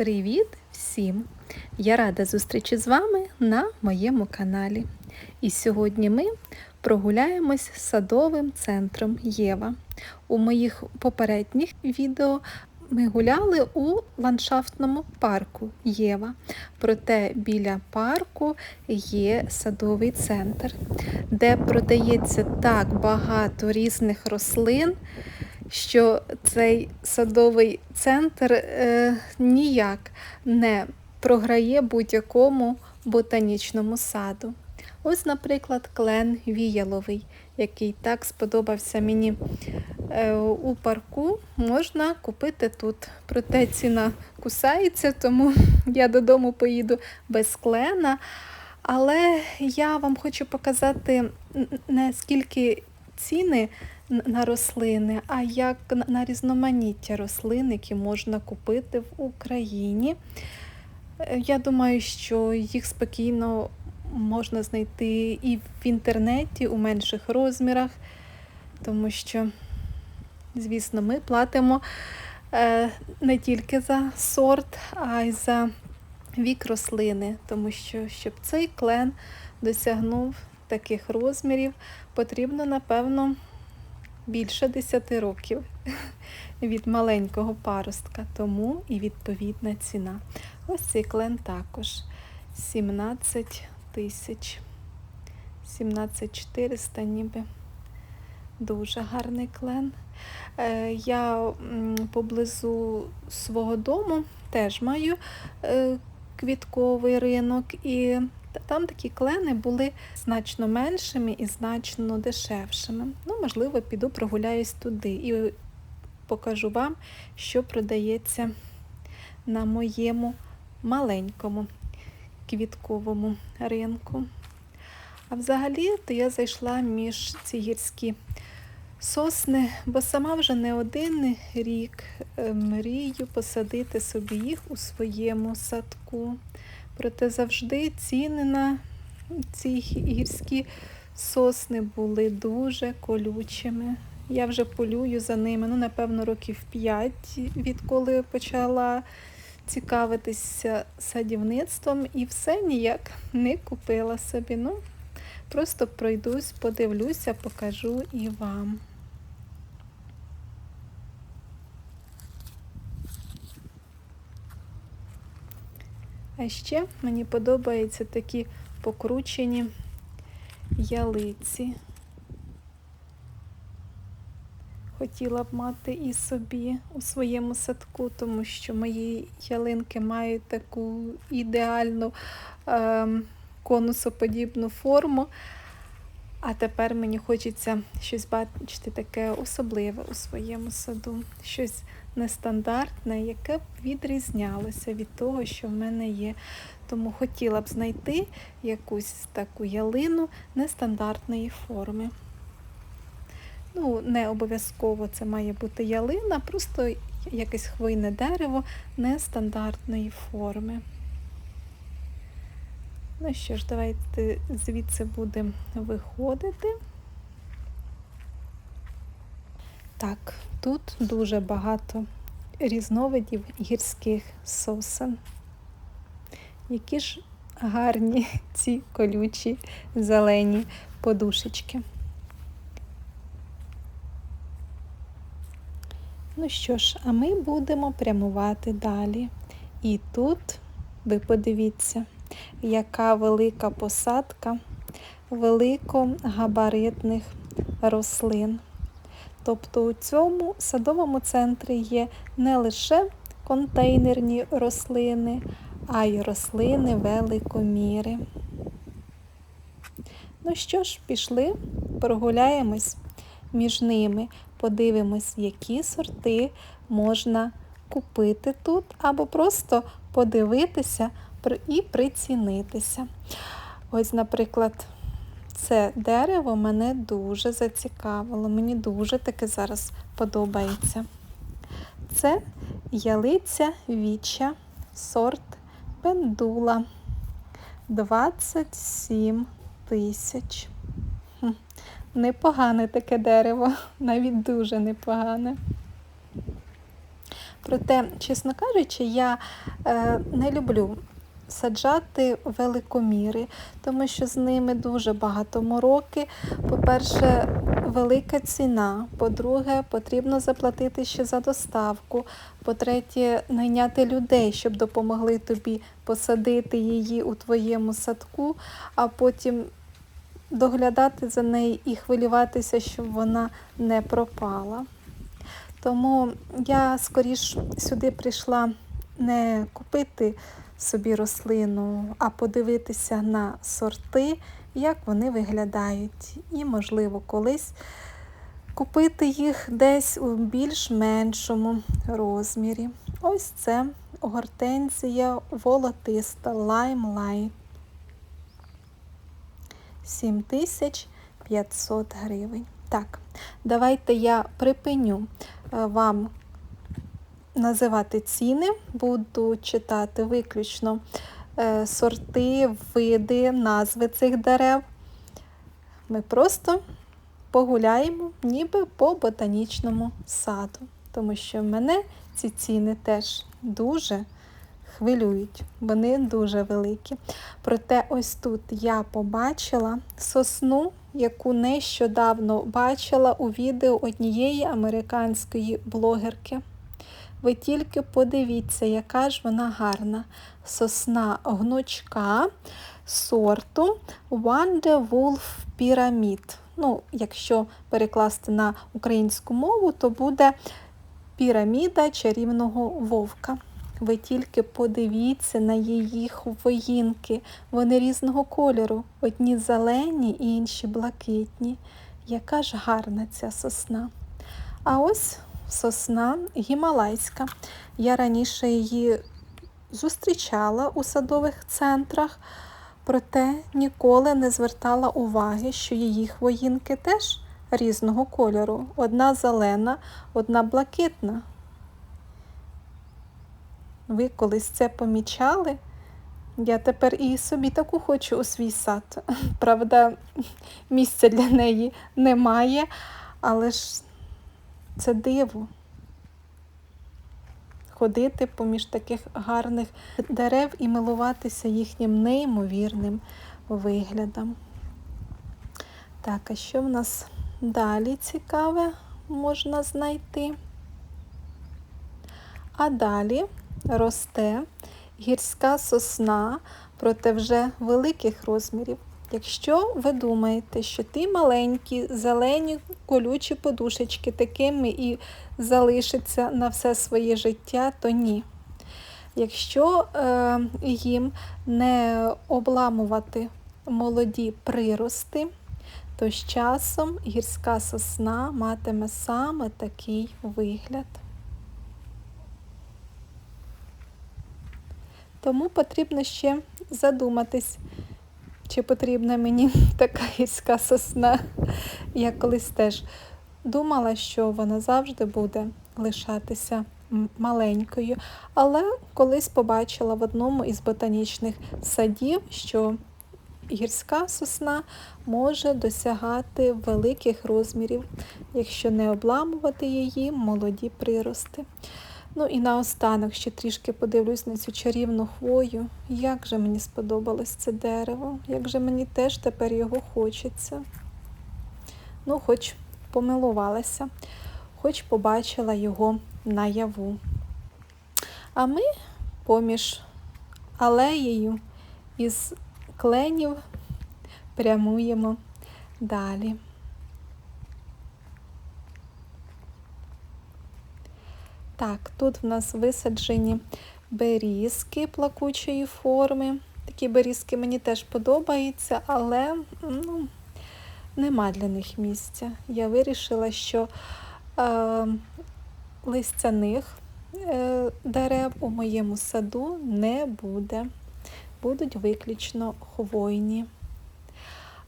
Привіт всім! Я рада зустрічі з вами на моєму каналі. І сьогодні ми прогуляємось садовим центром Єва. У моїх попередніх відео ми гуляли у ландшафтному парку Єва. Проте біля парку є садовий центр, де продається так багато різних рослин що цей садовий центр е, ніяк не програє будь-якому ботанічному саду. Ось, наприклад, клен віяловий, який так сподобався мені е, у парку, можна купити тут. Проте ціна кусається, тому я додому поїду без клена. Але я вам хочу показати, наскільки ціни на рослини, а як на різноманіття рослин, які можна купити в Україні. Е, я думаю, що їх спокійно можна знайти і в інтернеті у менших розмірах, тому що, звісно, ми платимо е, не тільки за сорт, а й за вік рослини, тому що, щоб цей клен досягнув таких розмірів, потрібно, напевно, більше 10 років від маленького паростка, тому і відповідна ціна. Ось цей клен також 17 тисяч, 17 400 ніби. Дуже гарний клен. Е, я поблизу свого дому теж маю е, квітковий ринок, і там такі клени були значно меншими і значно дешевшими. Ну, можливо, піду прогуляюсь туди і покажу вам, що продається на моєму маленькому квітковому ринку. А взагалі, то я зайшла між ці гірські сосни, бо сама вже не один рік е, мрію посадити собі їх у своєму садку. Проте завжди ціни на ці гірські сосни були дуже колючими. Я вже полюю за ними, ну, напевно, років 5, відколи почала цікавитися садівництвом і все ніяк не купила собі. Ну, Просто пройдусь, подивлюся, покажу і вам. А ще мені подобаються такі покручені ялиці. Хотіла б мати і собі у своєму садку, тому що мої ялинки мають таку ідеальну е, конусоподібну форму. А тепер мені хочеться щось бачити таке особливе у своєму саду, щось нестандартне, яке б відрізнялося від того, що в мене є. Тому хотіла б знайти якусь таку ялину нестандартної форми. Ну, не обов'язково це має бути ялина, просто якесь хвойне дерево нестандартної форми. Ну що ж, давайте звідси будемо виходити. Так, тут дуже багато різновидів гірських сосен. Які ж гарні ці колючі зелені подушечки. Ну що ж, а ми будемо прямувати далі. І тут ви подивіться яка велика посадка великогабаритних рослин. Тобто у цьому садовому центрі є не лише контейнерні рослини, а й рослини великоміри. Ну що ж, пішли, прогуляємось між ними, подивимось, які сорти можна купити тут, або просто подивитися і прицінитися. Ось, наприклад, це дерево мене дуже зацікавило. Мені дуже таке зараз подобається. Це ялиця віча, сорт пендула 27 тисяч. Непогане таке дерево, навіть дуже непогане. Проте, чесно кажучи, я е, не люблю саджати великоміри, тому що з ними дуже багато мороки. По-перше, велика ціна. По-друге, потрібно заплатити ще за доставку. По-третє, найняти людей, щоб допомогли тобі посадити її у твоєму садку, а потім доглядати за нею і хвилюватися, щоб вона не пропала. Тому я скоріш сюди прийшла не купити собі рослину, а подивитися на сорти, як вони виглядають. І, можливо, колись купити їх десь у більш-меншому розмірі. Ось це гортензія волотиста лайм-лайт. 7500 гривень. Так, давайте я припиню е, вам називати ціни, буду читати виключно е, сорти, види, назви цих дерев. Ми просто погуляємо, ніби по ботанічному саду, тому що мене ці ціни теж дуже хвилюють, вони дуже великі. Проте ось тут я побачила сосну, яку нещодавно бачила у відео однієї американської блогерки. Ви тільки подивіться, яка ж вона гарна. Сосна гнучка сорту Wolf Pyramid. Ну, Якщо перекласти на українську мову, то буде піраміда чарівного вовка. Ви тільки подивіться на її хвоїнки. Вони різного кольору. Одні зелені, інші блакитні. Яка ж гарна ця сосна. А ось сосна гімалайська. Я раніше її зустрічала у садових центрах, проте ніколи не звертала уваги, що її хвоїнки теж різного кольору. Одна зелена, одна блакитна. Ви колись це помічали? Я тепер і собі таку хочу у свій сад. Правда, місця для неї немає, але ж це диво. Ходити поміж таких гарних дерев і милуватися їхнім неймовірним виглядом. Так, а що в нас далі цікаве можна знайти? А далі росте гірська сосна, проте вже великих розмірів. Якщо ви думаєте, що ті маленькі, зелені колючі подушечки такими і залишаться на все своє життя, то ні. Якщо е, їм не обламувати молоді прирости, то з часом гірська сосна матиме саме такий вигляд. Тому потрібно ще задуматись, чи потрібна мені така гірська сосна. Я колись теж думала, що вона завжди буде лишатися маленькою, але колись побачила в одному із ботанічних садів, що гірська сосна може досягати великих розмірів, якщо не обламувати її молоді прирости. Ну і наостанок ще трішки подивлюсь на цю чарівну хвою. Як же мені сподобалось це дерево, як же мені теж тепер його хочеться. Ну, хоч помилувалася, хоч побачила його наяву. А ми поміж алеєю із кленів прямуємо далі. Так, тут в нас висаджені берізки плакучої форми. Такі берізки мені теж подобаються, але ну, нема для них місця. Я вирішила, що е, листяних е, дерев у моєму саду не буде. Будуть виключно хвойні.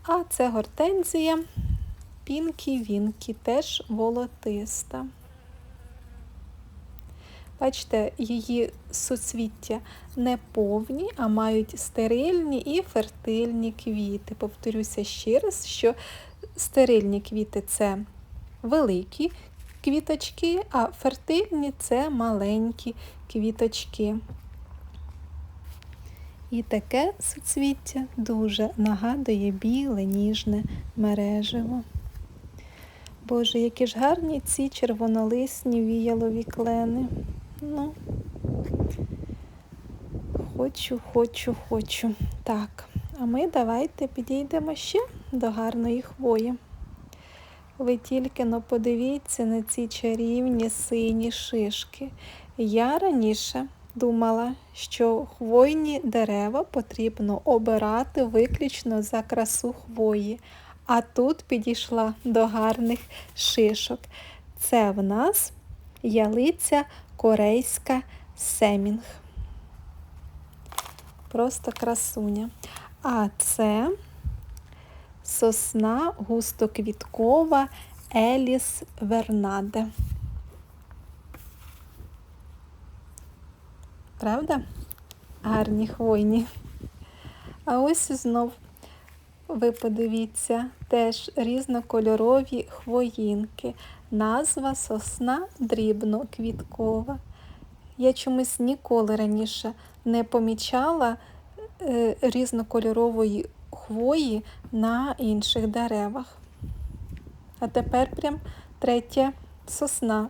А це гортензія, пінкі-вінкі, теж волотиста. Бачите, її суцвіття не повні, а мають стерильні і фертильні квіти. Повторюся ще раз, що стерильні квіти це великі квіточки, а фертильні це маленькі квіточки. І таке суцвіття дуже нагадує біле, ніжне мереживо. Боже, які ж гарні ці червонолисні віялові клени. Ну, хочу, хочу, хочу. Так, а ми давайте підійдемо ще до гарної хвої. Ви тільки но подивіться на ці чарівні сині шишки. Я раніше думала, що хвойні дерева потрібно обирати виключно за красу хвої, а тут підійшла до гарних шишок. Це в нас ялиця корейська семінг. Просто красуня. А це сосна густоквіткова Еліс Вернаде. Правда? Гарні хвойні. А ось знов, ви подивіться, теж різнокольорові хвоїнки. Назва сосна дрібно-квіткова. Я чомусь ніколи раніше не помічала е, різнокольорової хвої на інших деревах. А тепер прям третя сосна.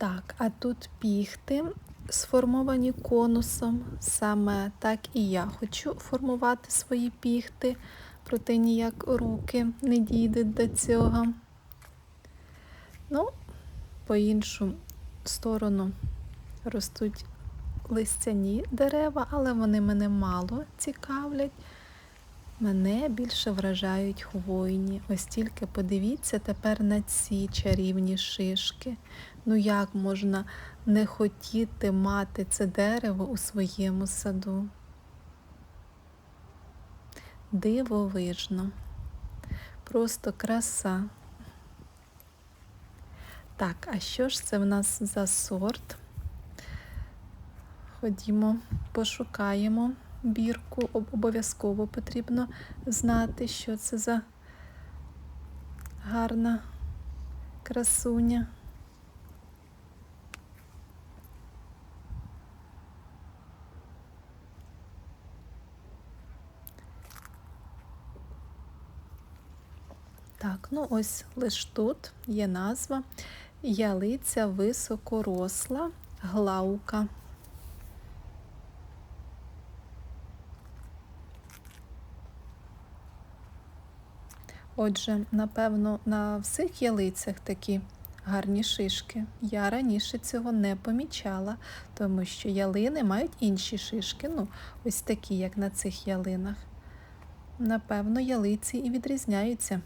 Так, а тут піхти сформовані конусом. Саме так і я хочу формувати свої піхти, проте ніяк руки не дійдуть до цього. Ну, по іншу сторону ростуть листяні дерева, але вони мене мало цікавлять. Мене більше вражають хвойні. Ось тільки подивіться тепер на ці чарівні шишки. Ну як можна не хотіти мати це дерево у своєму саду? Дивовижно. Просто краса. Так, а що ж це в нас за сорт? Ходімо, пошукаємо бірку, обов'язково потрібно знати, що це за гарна красуня. Так, ну ось лиш тут є назва ялиця високоросла глаука. Отже, напевно, на всіх ялицях такі гарні шишки. Я раніше цього не помічала, тому що ялини мають інші шишки, ну, ось такі, як на цих ялинах. Напевно, ялиці і відрізняються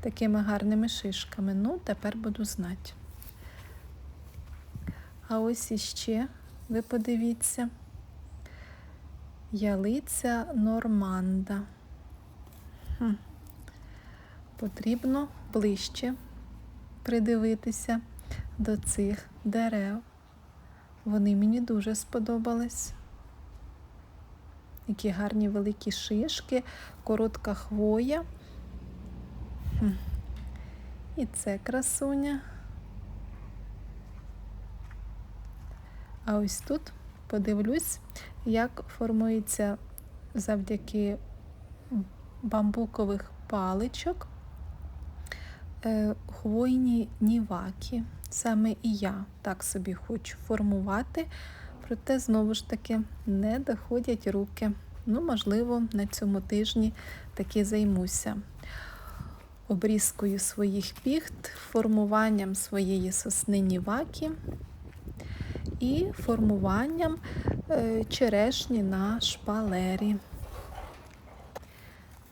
такими гарними шишками. Ну, тепер буду знати. А ось іще, ви подивіться, ялиця Норманда. Хм. Потрібно ближче придивитися до цих дерев. Вони мені дуже сподобались. Які гарні великі шишки, коротка хвоя. І це красуня. А ось тут подивлюсь, як формується завдяки бамбукових паличок хвойні ніваки. Саме і я так собі хочу формувати, проте, знову ж таки, не доходять руки. Ну, можливо, на цьому тижні таки займуся обрізкою своїх піхт, формуванням своєї сосни ніваки і формуванням е, черешні на шпалері.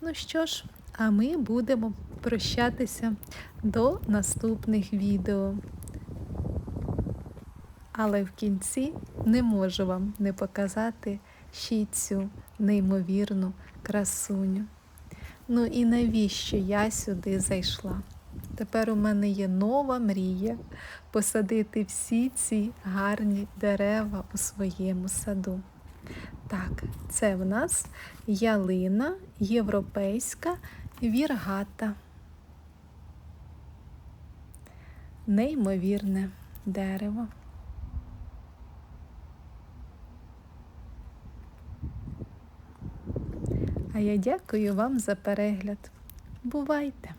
Ну що ж, а ми будемо прощатися до наступних відео. Але в кінці не можу вам не показати ще цю неймовірну красуню. Ну і навіщо я сюди зайшла? Тепер у мене є нова мрія посадити всі ці гарні дерева у своєму саду. Так, це в нас ялина європейська віргата. Неймовірне дерево. А я дякую вам за перегляд. Бувайте!